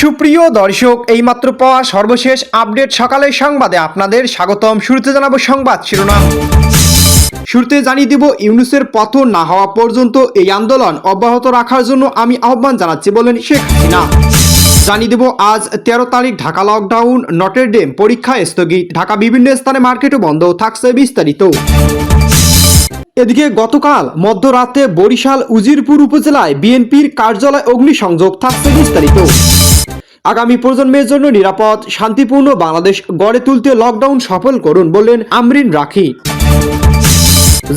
সুপ্রিয় দর্শক, এইমাত্র পাওয়া সর্বশেষ আপডেট সকালের সংবাদে আপনাদের স্বাগতম। শুরুতে জানাব সংবাদ শিরোনাম। শুরুতে জানিয়ে দিব, ইউনুসের পতন না হওয়া পর্যন্ত এই আন্দোলন অব্যাহত রাখার জন্য আমি আহ্বান জানাচ্ছি বলেন শেখ হাসিনা। জানিয়ে দেব, আজ তেরো তারিখ ঢাকা লকডাউন নটের ডেম পরীক্ষা স্থগিত, ঢাকা বিভিন্ন স্থানে মার্কেটও বন্ধ থাকছে বিস্তারিত। এদিকে গতকাল মধ্যরাতে বরিশাল, উজিরপুর উপজেলায় বিএনপির কার্যালয় অগ্নিসংযোগ থাকছে বিস্তারিত। আগামী প্রজন্মের জন্য নিরাপদ, শান্তিপূর্ণ বাংলাদেশ গড়ে তুলতে লকডাউন সফল করুন বললেন আমরিন রাখি।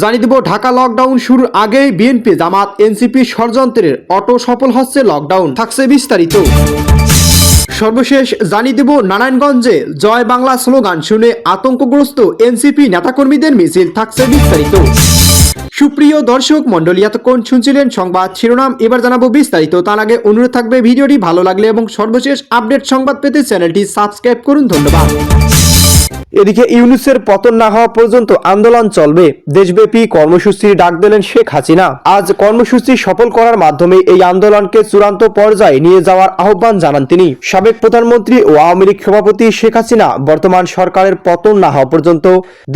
জানিয়ে দেব, ঢাকা লকডাউন শুরুর আগেই বিএনপি জামাত এনসিপি ষড়যন্ত্রের অটো সফল হচ্ছে লকডাউন থাকছে বিস্তারিত। সর্বশেষ জানিয়ে দেব, নারায়ণগঞ্জে জয় বাংলা স্লোগান শুনে আতঙ্কগ্রস্ত এনসিপি নেতাকর্মীদের মিছিল, থাকছে বিস্তারিত। সুপ্রিয় দর্শক মন্ডলী এতক্ষণ শুনছিলেন সংবাদ শিরোনাম। এবার জানাব বিস্তারিত। তার আগে অনুরোধ থাকবে, ভিডিওটি ভালো লাগলে এবং সর্বশেষ আপডেট সংবাদ পেতে চ্যানেলটি সাবস্ক্রাইব করুন। ধন্যবাদ। এদিকে ইউনুসের পতন না হওয়া পর্যন্ত আন্দোলন চলবে। দেশব্যাপী কর্মসূচির ডাক দিলেন শেখ হাসিনা। আজ কর্মসূচি সফল করার মাধ্যমে এই আন্দোলনকে চূড়ান্ত পর্যায়ে নিয়ে যাওয়ার আহ্বান জানান তিনি। সাবেক প্রধানমন্ত্রী ও আওয়ামী লীগ সভাপতি শেখ হাসিনা বর্তমান সরকারের পতন না হওয়া পর্যন্ত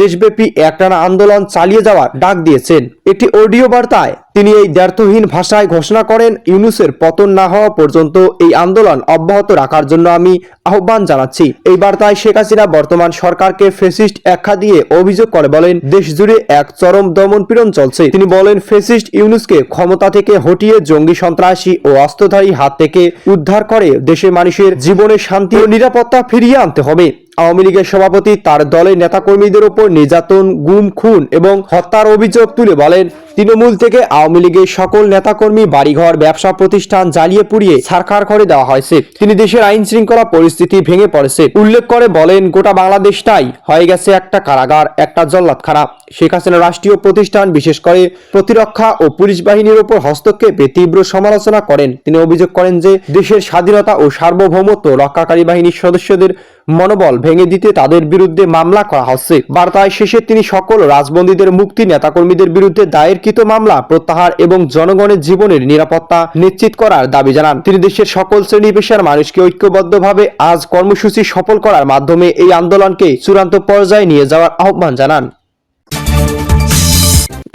দেশব্যাপী একটানা আন্দোলন চালিয়ে যাওয়ার ডাক দিয়েছেন। একটি অডিও বার্তায় তিনি এই দ্ব্যর্থহীন ভাষায় ঘোষণা করেন, ইউনুসের পতন না হওয়া পর্যন্ত এই আন্দোলন অব্যাহত রাখার জন্য আমি আহ্বান জানাচ্ছি। এই বার্তায় শেখ হাসিনা বর্তমান সরকারকে ফেসিস্ট আখ্যা দিয়ে অভিযোগ করে বলেন, দেশ জুড়ে এক চরম দমন পীড়ন চলছে। তিনি বলেন, ফেসিস্ট ইউনুসকে ক্ষমতা থেকে হটিয়ে জঙ্গি সন্ত্রাসী ও অস্ত্রধারী হাত থেকে উদ্ধার করে দেশের মানুষের জীবনে শান্তি ও নিরাপত্তা ফিরিয়ে আনতে হবে। আওয়ামী লীগের সভাপতি, তার দলের নেতাকর্মীদের উপর নির্যাতন, গুম, খুন এবং হত্যার অভিযোগ তুলে বলেন, তৃণমূল থেকে আওয়ামী লীগের সকল নেতাকর্মী, বাড়িঘর, ব্যবসা প্রতিষ্ঠান জ্বালিয়ে পুড়িয়ে ছারখার করে দেওয়া হয়েছে। তিনি দেশের আইন শৃঙ্খলা পরিস্থিতি ভেঙে পড়েছে। উল্লেখ করে বলেন, গোটা বাংলাদেশটাই হয়ে গেছে একটা কারাগার, একটা জল্লাদখানা। শেখ হাসিনা রাষ্ট্রীয় প্রতিষ্ঠান, বিশেষ করে প্রতিরক্ষা ও পুলিশ বাহিনীর উপর হস্তক্ষেপে তীব্র সমালোচনা করেন। তিনি অভিযোগ করেন যে, দেশের স্বাধীনতা ও সার্বভৌমত্ব রক্ষাকারী বাহিনীর সদস্যদের মনোবল ভেঙে দিতে তাদের বিরুদ্ধে মামলা করা হচ্ছে। বার্তায় শেষে তিনি সকল রাজবন্দীদের মুক্তি, নেতাকর্মীদের বিরুদ্ধে দায়েরকৃত মামলা প্রত্যাহার এবং জনগণের জীবনের নিরাপত্তা নিশ্চিত করার দাবি জানান। তিনি দেশের সকল শ্রেণি পেশার মানুষকে ঐক্যবদ্ধভাবে আজ কর্মসূচি সফল করার মাধ্যমে এই আন্দোলনকে চূড়ান্ত পর্যায়ে নিয়ে যাওয়ার আহ্বান জানান।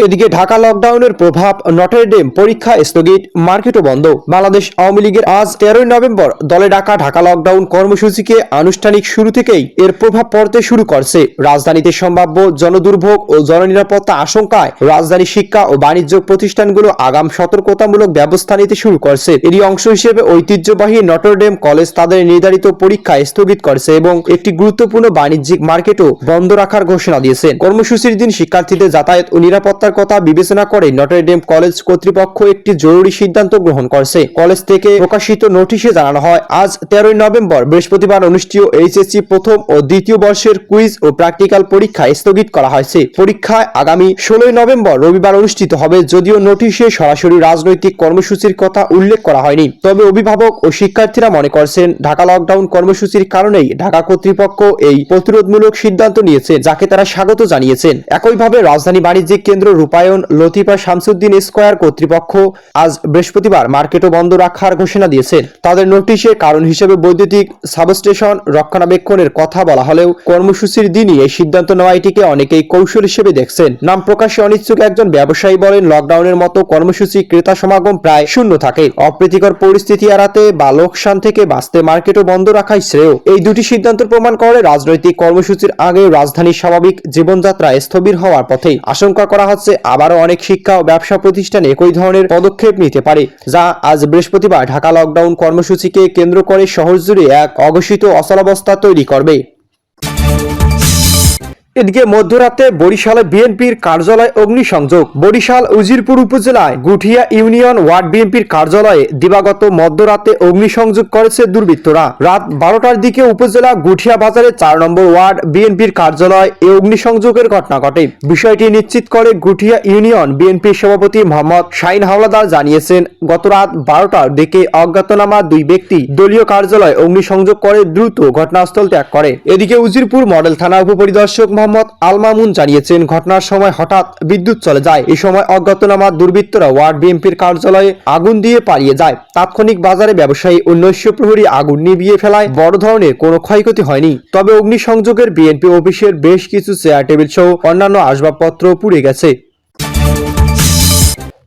এদিকে ঢাকা লকডাউনের প্রভাব, নটের ডেম পরীক্ষা স্থগিত, মার্কেটও বন্ধ। বাংলাদেশ আওয়ামী লীগের আজ তেরোই নভেম্বর দলে ডাকা ঢাকা লকডাউন কর্মসূচিকে আনুষ্ঠানিক শুরু থেকেই এর প্রভাব পড়তে শুরু করছে। রাজধানীতে সম্ভাব্য জনদুর্ভোগ ও জননিরাপত্তা আশঙ্কায় রাজধানী শিক্ষা ও বাণিজ্য প্রতিষ্ঠানগুলো আগাম সতর্কতামূলক ব্যবস্থা নিতে শুরু করছে। এরই অংশ হিসেবে ঐতিহ্যবাহী নটরডেম কলেজ তাদের নির্ধারিত পরীক্ষা স্থগিত করছে এবং একটি গুরুত্বপূর্ণ বাণিজ্যিক মার্কেটও বন্ধ রাখার ঘোষণা দিয়েছেন কর্মসূচির দিন শিক্ষার্থীদের যাতায়াত ও নিরাপত্তার কথা বিবেচনা করে নটরডেম কলেজ কর্তৃপক্ষ একটি জরুরি সিদ্ধান্ত গ্রহণ করছে। কলেজ থেকে প্রকাশিত নোটিশে জানানো হয়, আজ তেরোই নভেম্বর বৃহস্পতিবার অনুষ্ঠিত এইচএসসি প্রথম ও দ্বিতীয় বর্ষের কুইজ ও প্র্যাকটিক্যাল পরীক্ষা স্থগিত করা হয়েছে। পরীক্ষায় আগামী ষোলোই নভেম্বর রবিবার অনুষ্ঠিত হবে, যদিও নোটিশে সরাসরি রাজনৈতিক কর্মসূচির কথা উল্লেখ করা হয়নি। তবে অভিভাবক ও শিক্ষার্থীরা মনে করছেন, ঢাকা লকডাউন কর্মসূচির কারণেই ঢাকা কর্তৃপক্ষ এই প্রতিরোধমূলক সিদ্ধান্ত নিয়েছে, যাকে তারা স্বাগত জানিয়েছেন। একইভাবে রাজধানী বাণিজ্যিক কেন্দ্র রূপায়ণ লতিফা শামসুদ্দিন স্কয়ার কর্তৃপক্ষ আজ বৃহস্পতিবার মার্কেটও বন্ধ রাখার ঘোষণা দিয়েছেন। তাদের নোটিশে কারণ হিসেবে বৈদ্যুতিক সাবস্টেশন রক্ষণাবেক্ষণের কথা বলা হলেও কর্মসূচির দিনই এই সিদ্ধান্ত নেওয়া এটিকে অনেকেই কৌশল হিসেবে দেখছেন। নাম প্রকাশে অনিচ্ছুক একজন ব্যবসায়ী বলেন, লকডাউনের মতো কর্মসূচি ক্রেতা সমাগম প্রায় শূন্য থাকে। অপ্রীতিকর পরিস্থিতি এড়াতে বা লোকসান থেকে বাঁচতে মার্কেটও বন্ধ রাখাই শ্রেয়। এই দুটি সিদ্ধান্ত প্রমাণ করে রাজনৈতিক কর্মসূচির আগে রাজধানীর স্বাভাবিক জীবনযাত্রা স্থবির হওয়ার পথে আশঙ্কা করা হচ্ছে। আবারও অনেক শিক্ষা ও ব্যবসা প্রতিষ্ঠান একই ধরনের পদক্ষেপ নিতে পারে, যা আজ বৃহস্পতিবার ঢাকা লকডাউন কর্মসূচিকে কেন্দ্র করে শহর জুড়ে এক অঘোষিত অচলাবস্থা তৈরি করবে। এদিকে মধ্যরাতে বরিশালে বিএনপির কার্যালয় অগ্নিসংযোগ। বরিশাল, উজিরপুর উপজেলায় গুঠিয়া ইউনিয়ন ওয়ার্ড বিএনপির কার্যালয়ে দিবাগত মধ্যরাতে অগ্নিসংযোগ করেছে দুর্বৃত্তরা। রাত বারোটার দিকে উপজেলা গুঠিয়া বাজারে চার নম্বর ওয়ার্ড বিএনপির কার্যালয় এই অগ্নিসংযোগের ঘটনা ঘটে। বিষয়টি নিশ্চিত করে গুঠিয়া ইউনিয়ন বিএনপির সভাপতি মোহাম্মদ শাইন হাওলাদার জানিয়েছেন, গত রাত বারোটার দিকে অজ্ঞাতনামা দুই ব্যক্তি দলীয় কার্যালয়ে অগ্নিসংযোগ করে দ্রুত ঘটনাস্থল ত্যাগ করে। এদিকে উজিরপুর মডেল থানা উপপরিদর্শক মোহাম্মদ মোহাম্মদ আলমামুন জানিয়েছেন, ঘটনার সময় হঠাৎ বিদ্যুৎ চলে যায়। এই সময় অজ্ঞাতনামা দুর্বৃত্তরা ওয়ার্ড বিএনপির কার্যালয়ে আগুন দিয়ে পালিয়ে যায়। তাৎক্ষণিক বাজারে ব্যবসায়ী ও নৈশ প্রহরী আগুন নিভিয়ে ফেলায়। বড় ধরনের কোনো ক্ষয়ক্ষতি হয়নি। তবে অগ্নিসংযোগের বিএনপি অফিসের বেশ কিছু চেয়ার টেবিল সহ অন্যান্য আসবাবপত্র পুড়ে গেছে।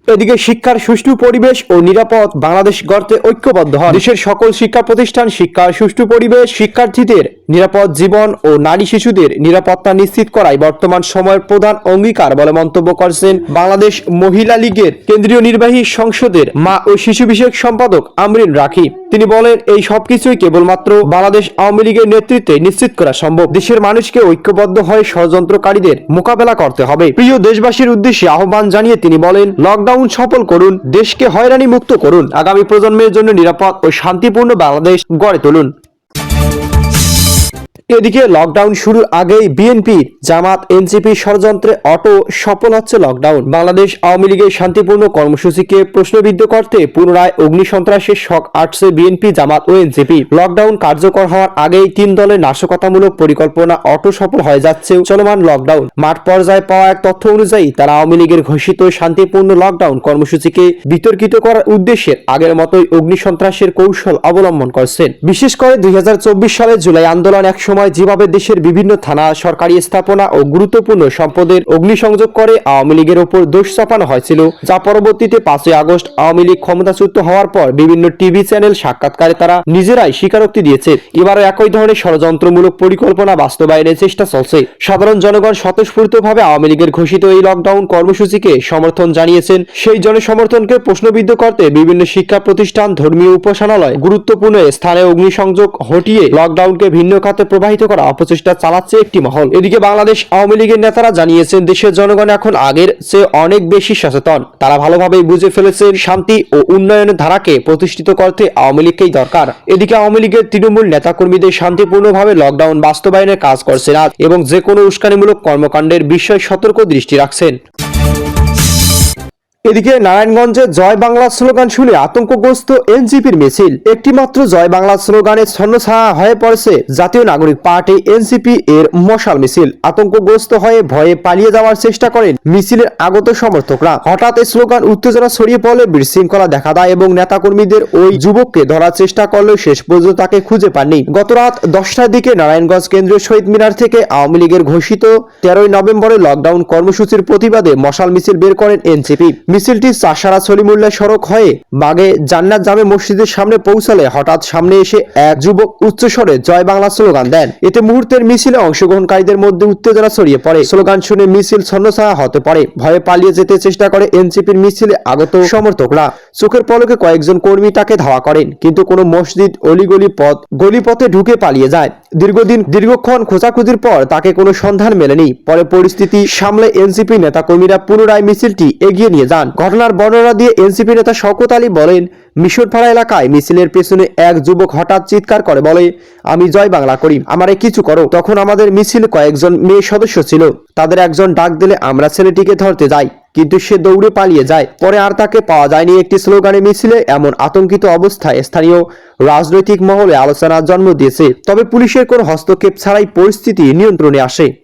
এদিকে শিক্ষার সুষ্ঠু পরিবেশ ও নিরাপদ বাংলাদেশ গড়তে ঐক্যবদ্ধ হন। দেশের সকল শিক্ষা প্রতিষ্ঠান শিক্ষার সুষ্ঠু পরিবেশ, শিক্ষার্থীদের নিরাপদ জীবন ও নারী শিশুদের নিরাপত্তা নিশ্চিত করাই বর্তমান সময়ের প্রধান অঙ্গীকার বলে মন্তব্য করেছেন বাংলাদেশ মহিলা লীগের কেন্দ্রীয় নির্বাহী সংসদের মা ও শিশু বিষয়ক সম্পাদক আমরিন রাখি। তিনি বলেন, এই সবকিছুই কেবলমাত্র বাংলাদেশ আওয়ামী লীগের নেতৃত্বে নিশ্চিত করা সম্ভব। দেশের মানুষকে ঐক্যবদ্ধ হয়ে ষড়যন্ত্রকারীদের মোকাবেলা করতে হবে। প্রিয় দেশবাসীর উদ্দেশ্যে আহ্বান জানিয়ে তিনি বলেন লকডাউন সফল করুন, দেশকে হয়রানি মুক্ত করুন। আগামী প্রজন্মের জন্য নিরাপদ ও শান্তিপূর্ণ বাংলাদেশ গড়ে তুলুন। এদিকে লকডাউন শুরুর আগেই বিএনপি জামাত এনসিপি ষড়যন্ত্রে অটো সফল হচ্ছে লকডাউন বাংলাদেশ আওয়ামী লীগের শান্তিপূর্ণ কর্মসূচিকে প্রশ্নবিদ্ধ করতে পুনরায় অগ্নিসন্ত্রাসের শখ আটছে বিএনপি জামাত ও এনসিপি লকডাউন কার্যকর হওয়ার আগেই তিন দলের নাশকতামূলক পরিকল্পনা অটো সফল হয়ে যাচ্ছে চলমান লকডাউন মাঠ পর্যায়ে পাওয়া এক তথ্য অনুযায়ী, তারা আওয়ামী লীগের ঘোষিত শান্তিপূর্ণ লকডাউন কর্মসূচিকে বিতর্কিত করার উদ্দেশ্যে আগের মতোই অগ্নিসন্ত্রাসের কৌশল অবলম্বন করছেন। বিশেষ করে দুই সালের জুলাই আন্দোলন এক সময় যেভাবে দেশের বিভিন্ন থানা, সরকারি স্থাপনা ও গুরুত্বপূর্ণ সম্পদের অগ্নিসংযোগ করে আওয়ামী লীগের ওপর দোষ চাপানো হয়েছিল, যা পরবর্তীতে পাঁচই আগস্ট আওয়ামী লীগ ক্ষমতাচ্যুত হওয়ার পর বিভিন্ন টিভি চ্যানেল সাক্ষাৎকারে তারা নিজেরাই স্বীকারোক্তি দিয়েছে। এবারও একই ধরনের ষড়যন্ত্রমূলক পরিকল্পনা বাস্তবায়নের চেষ্টা চলছে। সাধারণ জনগণ স্বতঃস্ফূর্তভাবে আওয়ামী লীগের ঘোষিত এই লকডাউন কর্মসূচিকে সমর্থন জানিয়েছেন। সেই জনসমর্থনকে প্রশ্নবিদ্ধ করতে বিভিন্ন শিক্ষা প্রতিষ্ঠান, ধর্মীয় উপাসনালয়, গুরুত্বপূর্ণ স্থানে অগ্নিসংযোগ হটিয়ে লকডাউনকে ভিন্ন খাতে প্রবাহিত করা অপচেষ্টা চালাচ্ছে একটি মহল। এদিকে বাংলাদেশ আওয়ামী লীগের নেতারা জানিয়েছেন, দেশের জনগণ এখন আগের চেয়ে অনেক বেশি সচেতন। তারা ভালোভাবেই বুঝে ফেলেছেন, শান্তি ও উন্নয়নের ধারাকে প্রতিষ্ঠিত করতে আওয়ামী লীগকেই দরকার। এদিকে আওয়ামী লীগের তৃণমূল নেতাকর্মীদের শান্তিপূর্ণভাবে লকডাউন বাস্তবায়নের কাজ করছে না এবং যে কোনো উস্কানিমূলক কর্মকাণ্ডের বিষয়ে সতর্ক দৃষ্টি রাখছেন। এদিকে নারায়ণগঞ্জে জয় বাংলা স্লোগান শুনে আতঙ্কগ্রস্ত এনসিপির মিছিল। একটি মাত্র জয় বাংলা স্লোগানে ছন্নছাড়া হয়ে পড়েছে জাতীয় নাগরিক পার্টি এনসিপি এর মশাল মিছিল। আতঙ্কগ্রস্ত হয়ে ভয়ে পালিয়ে যাওয়ার চেষ্টা করেন মিছিলের আগত সমর্থকরা। হঠাৎ এই স্লোগান উত্তেজনা ছড়িয়ে পড়লে বিশৃঙ্খলা দেখা দেয় এবং নেতাকর্মীদের ওই যুবককে ধরার চেষ্টা করলেও শেষ পর্যন্ত তাকে খুঁজে পাননি। গত রাত দশটার দিকে নারায়ণগঞ্জ কেন্দ্রীয় শহীদ মিনার থেকে আওয়ামী লীগের ঘোষিত তেরোই নভেম্বরের লকডাউন কর্মসূচির প্রতিবাদে মশাল মিছিল বের করেন এনসিপি মিছিলটি চাষারা সলিমুল্লাহ সড়ক হয়ে বাগে জান্নাত জামে মসজিদের সামনে পৌঁছালে হঠাৎ সামনে এসে এক যুবক উচ্চস্বরে জয় বাংলা স্লোগান দেন। এতে মুহূর্তের মিছিলে অংশগ্রহণকারীদের মধ্যে উত্তেজনা ছড়িয়ে পড়ে। স্লোগান শুনে মিছিল ছন্নছাড়া হতে পারে। ভয়ে পালিয়ে যেতে চেষ্টা করে এনসিপির মিছিলে আগত সমর্থকরা। চোখের পলকে কয়েকজন কর্মী তাকে ধাওয়া করেন, কিন্তু কোনো মসজিদ অলিগলি পথ গলিপথে ঢুকে পালিয়ে যায়। দীর্ঘদিন, দীর্ঘক্ষণ খোঁজাখুঁজির পর তাকে কোনো সন্ধান মেলেনি। পরে পরিস্থিতি সামলে এনসিপি নেতাকর্মীরা পুনরায় মিছিলটি এগিয়ে নিয়ে যান। ঘটনার বর্ণনা দিয়ে এনসিপি নেতা শওকত আলী বলেন মিশরপাড়া এলাকায় মিছিলের পেছনে এক যুবক হঠাৎ চিৎকার করে, বলে, আমি জয় বাংলা করি, আমারে কিছু করো। তখন আমাদের মিছিল কয়েকজন মেয়ে সদস্য ছিল। তাদের একজন ডাক দিলে আমরা ছেলেটিকে ধরতে যাই। কিন্তু সে দৌড়ে পালিয়ে যায়। পরে আর তাকে পাওয়া যায়নি একটি স্লোগানে মিছিলে, এমন আতঙ্কিত অবস্থায় স্থানীয় রাজনৈতিক মহলে আলোচনার জন্ম দিয়েছে। তবে পুলিশের কোনো হস্তক্ষেপ ছাড়াই পরিস্থিতি নিয়ন্ত্রণে আসে।